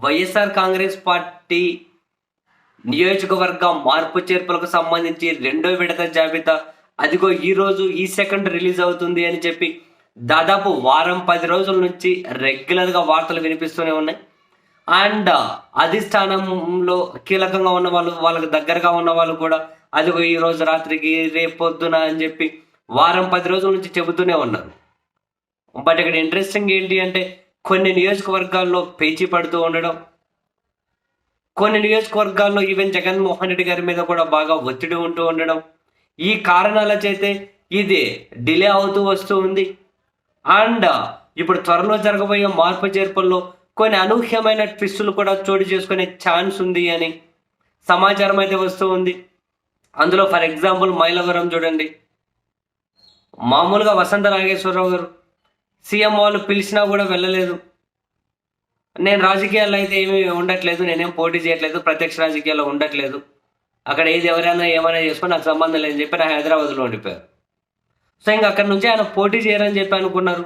YSR Congress party నియోజకవర్గ మార్పు చేర్పులకు సంబంధించి రెండో విడత జాబితా. అదిగో ఈ రోజు ఈ సెకండ్ రిలీజ్ అవుతుంది అని చెప్పి దాదాపు వారం పది రోజుల నుంచి రెగ్యులర్గా వార్తలు వినిపిస్తూనే ఉన్నాయి. అండ్ అధిష్టానంలో కీలకంగా ఉన్న వాళ్ళు వాళ్ళకి దగ్గరగా ఉన్న వాళ్ళు కూడా అదిగో ఈ రోజు రాత్రికి రేపు అని చెప్పి వారం పది రోజుల నుంచి చెబుతూనే ఉన్నారు. బట్ ఇక్కడ ఇంట్రెస్టింగ్ ఏంటి అంటే కొన్ని నియోజకవర్గాల్లో పేచీ పడుతూ ఉండడం కొన్ని నియోజకవర్గాల్లో ఈవెన్ జగన్మోహన్ రెడ్డి గారి మీద కూడా బాగా ఒత్తిడి ఉంటూ ఉండడం ఈ కారణాల చేతే ఇది డిలే అవుతూ వస్తూ ఉంది. అండ్ ఇప్పుడు త్వరలో జరగబోయే మార్పు చేర్పుల్లో కొన్ని అనూహ్యమైన ట్విస్టులు కూడా చోటు చేసుకునే ఛాన్స్ ఉంది అని సమాచారం అయితే వస్తూ ఉంది. అందులో ఫర్ ఎగ్జాంపుల్ మైలవరం చూడండి. మామూలుగా వసంత నాగేశ్వరరావు గారు సీఎం వాళ్ళు పిలిచినా కూడా వెళ్ళలేదు. నేను రాజకీయాల్లో అయితే ఏమీ ఉండట్లేదు నేనేం పోటీ చేయట్లేదు ప్రత్యక్ష రాజకీయాల్లో ఉండట్లేదు. అక్కడ ఏది ఎవరైనా ఏమైనా చేసుకొని నాకు సంబంధం లేదని చెప్పి నా హైదరాబాద్లో ఉండిపోయారు. సో ఇంక అక్కడ నుంచి ఆయన పోటీ చేయరని చెప్పి అనుకున్నారు.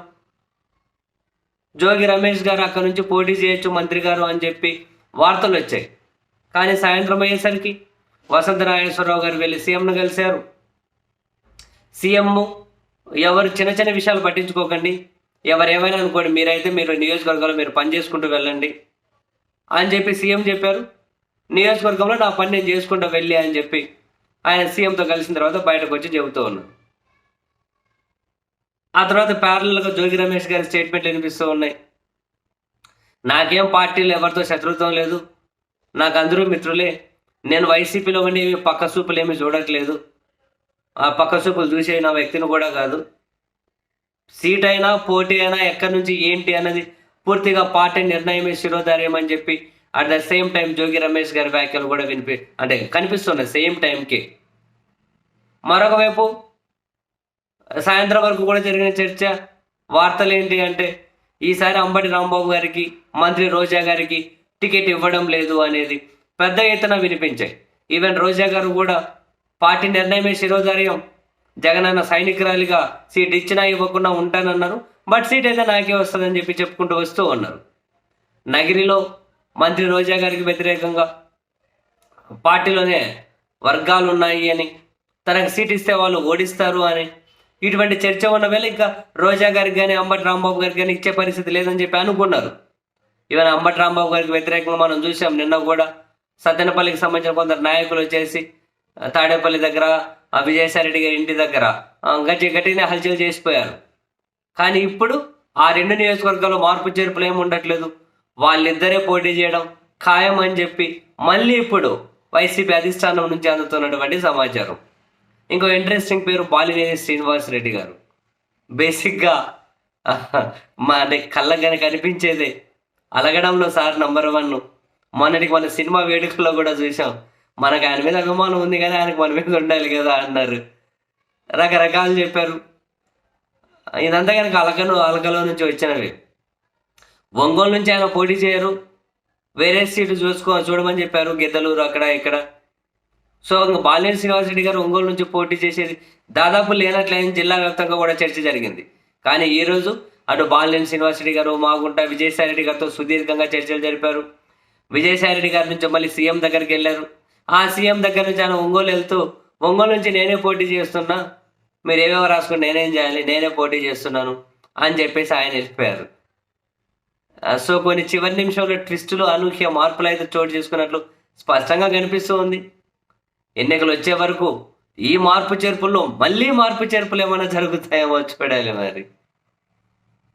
జోగి రమేష్ గారు అక్కడ నుంచి పోటీ చేయొచ్చు మంత్రి గారు అని చెప్పి వార్తలు వచ్చాయి. కానీ సాయంత్రం అయ్యేసరికి వసంత నాగేశ్వరరావు గారు వెళ్ళి సీఎంను కలిశారు. సీఎం ఎవరు చిన్న చిన్న విషయాలు పట్టించుకోకండి. ఎవరు ఏమైనా అనుకోండి మీరైతే మీరు నియోజకవర్గంలో మీరు పని చేసుకుంటూ వెళ్ళండి అని చెప్పి సీఎం చెప్పారు. నియోజకవర్గంలో నా పని నేను చేసుకుంటూ వెళ్ళి అని చెప్పి ఆయన సీఎంతో కలిసిన తర్వాత బయటకు వచ్చి చెబుతూ ఉన్నాను ఆ తర్వాత ప్యారలల్గా జోగి రమేష్ గారి స్టేట్మెంట్లు వినిపిస్తూ ఉన్నాయి. నాకేం పార్టీలు ఎవరితో శత్రుత్వం లేదు. నాకు అందరూ మిత్రులే. నేను వైసీపీలో ఉండి ఏమి పక్క చూపులు ఏమి చూడట్లేదు. ఆ పక్క చూపులు చూసే నా వ్యక్తిని కూడా కాదు. సీట్ అయినా పోటీ అయినా ఎక్కడి నుంచి ఏంటి అన్నది పూర్తిగా పార్టీ నిర్ణయమే శిరోధార్యం అని చెప్పి at the same time Jogi Ramesh garu వ్యాఖ్యలు కూడా వినిపి అంటే కనిపిస్తున్నాయి సేమ్ టైంకి మరొక వైపు సాయంత్రం వరకు కూడా జరిగిన చర్చ వార్తలు ఏంటి అంటే ఈసారి అంబటి రాంబాబు గారికి మంత్రి రోజా గారికి టికెట్ ఇవ్వడం లేదు అనేది పెద్ద ఎత్తున వినిపించాయి. ఈవెన్ రోజా గారు కూడా పార్టీ నిర్ణయమే శిరోధార్యం జగనన్న సైనికురాలిగా సీట్ ఇచ్చినా ఇవ్వకుండా ఉంటానన్నారు బట్ సీట్ అయితే నాకే వస్తుందని చెప్పి చెప్పుకుంటూ వస్తూ ఉన్నారు. నగిరిలో మంత్రి రోజా గారికి వ్యతిరేకంగా పార్టీలోనే వర్గాలు ఉన్నాయి అని తనకు సీట్ ఇస్తే వాళ్ళు ఓడిస్తారు అని ఇటువంటి చర్చ ఉన్న వేళ ఇంకా రోజా గారికి కానీ అంబటి రాంబాబు గారికి కానీ ఇచ్చే పరిస్థితి లేదని చెప్పి అనుకున్నారు. ఈవెన్ అంబటి రాంబాబు గారికి వ్యతిరేకంగా మనం చూసాం నిన్న కూడా సత్తెనపల్లికి సంబంధించిన కొందరు నాయకులు వచ్చేసి తాడేపల్లి దగ్గర విజయసాయిరెడ్డి గారి ఇంటి దగ్గర గట్టి గట్టినే హల్చల్ చేసిపోయారు. కానీ ఇప్పుడు ఆ రెండు నియోజకవర్గాల్లో మార్పు చేర్పులు ఏమి ఉండట్లేదు. వాళ్ళిద్దరే పోటీ చేయడం ఖాయం అని చెప్పి మళ్ళీ ఇప్పుడు వైసీపీ అధిష్టానం నుంచి అందుతున్నటువంటి సమాచారం. ఇంకో ఇంట్రెస్టింగ్ పేరు బాలినేని శ్రీనివాస్ రెడ్డి గారు. బేసిక్గా మా అంటే కళ్ళకు కనిపించేదే అలగడంలో సార్ నంబర్ వన్. మొన్నటికి మన సినిమా వేడుకల్లో కూడా చూసాం మనకు ఆయన మీద అభిమానం ఉంది కానీ ఆయనకు మన మీద ఉండాలి కదా అన్నారు. రకరకాలు చెప్పారు. ఇదంతా కనుక అలకను అలకలో నుంచి వచ్చినవి. ఒంగోలు నుంచి ఆయన పోటీ చేయరు. వేరే సీటు చూసుకో చూడమని చెప్పారు. గిద్దలూరు అక్కడ ఇక్కడ. సో ఇంకా బాలినేని శ్రీనివాసరెడ్డి గారు ఒంగోలు నుంచి పోటీ చేసేది దాదాపు లేనట్లయిన జిల్లా వ్యాప్తంగా కూడా చర్చ జరిగింది. కానీ ఈ రోజు అటు బాలినేని శ్రీనివాసరెడ్డి గారు మాగుంట విజయసాయిరెడ్డి గారితో సుదీర్ఘంగా చర్చలు జరిపారు. విజయసాయిరెడ్డి గారి నుంచి మళ్ళీ సీఎం దగ్గరికి వెళ్ళారు. ఆ సీఎం దగ్గర నుంచి ఆయన ఒంగోలు వెళ్తూ ఒంగోలు నుంచి నేనే పోటీ చేస్తున్నా మీరు ఏవేవో రాసుకుని నేనేం చేయాలి నేనే పోటీ చేస్తున్నాను అని చెప్పేసి ఆయన వెళ్ళిపోయారు. సో కొన్ని చివరి నిమిషంలో ట్విస్టులు అనూహ్య మార్పులు అయితే చోటు చేసుకున్నట్లు స్పష్టంగా కనిపిస్తూ ఉంది. ఎన్నికలు వచ్చే వరకు ఈ మార్పు చేర్పుల్లో మళ్ళీ మార్పు చేర్పులు ఏమైనా జరుగుతాయేమో చూడాలి మరి.